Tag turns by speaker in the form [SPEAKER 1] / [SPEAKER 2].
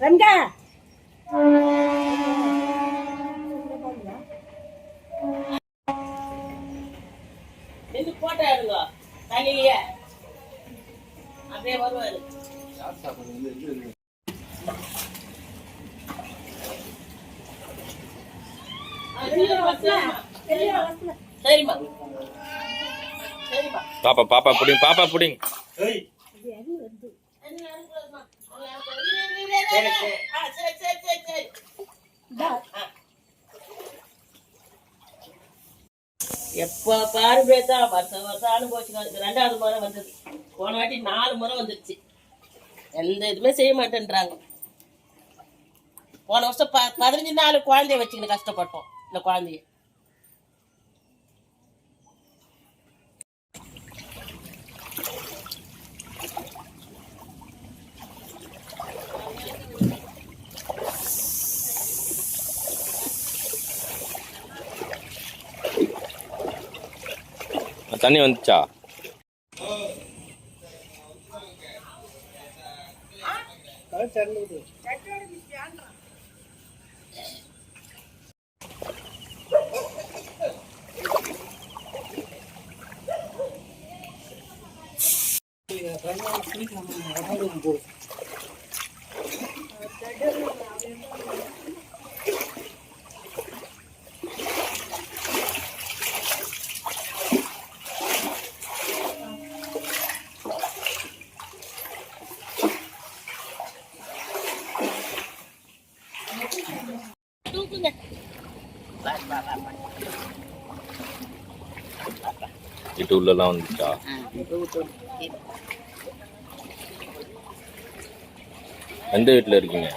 [SPEAKER 1] ரங்கா
[SPEAKER 2] நின்று போட்டா இருங்க. தண்ணியே அப்படியே வருவாரு அது சரிம்மா,
[SPEAKER 3] பாப்பா பாப்பா புடிங்க பாப்பா புடிங்க.
[SPEAKER 2] ஆ, சரி சரி சரி சரி. எப்போ பாரு பேத்தா வருஷம் வருஷம் அனுபவிச்சுக்கோ ரெண்டாவது முறை வந்தது. போன வாட்டி நாலு முறை வந்துருச்சு. எந்த இதுவுமே செய்ய மாட்டேன்றாங்க. போன வருஷம் ப பதினஞ்சு நாள் குழந்தைய வச்சுக்கின்னு கஷ்டப்பட்டோம் இந்த குழந்தைய.
[SPEAKER 3] தண்ணி வந்துச்சா?
[SPEAKER 2] தூக்குங்க வா,
[SPEAKER 3] வீட்டு உள்ளலாம் வந்துச்சா? எந்த வீட்டில் இருக்கீங்க?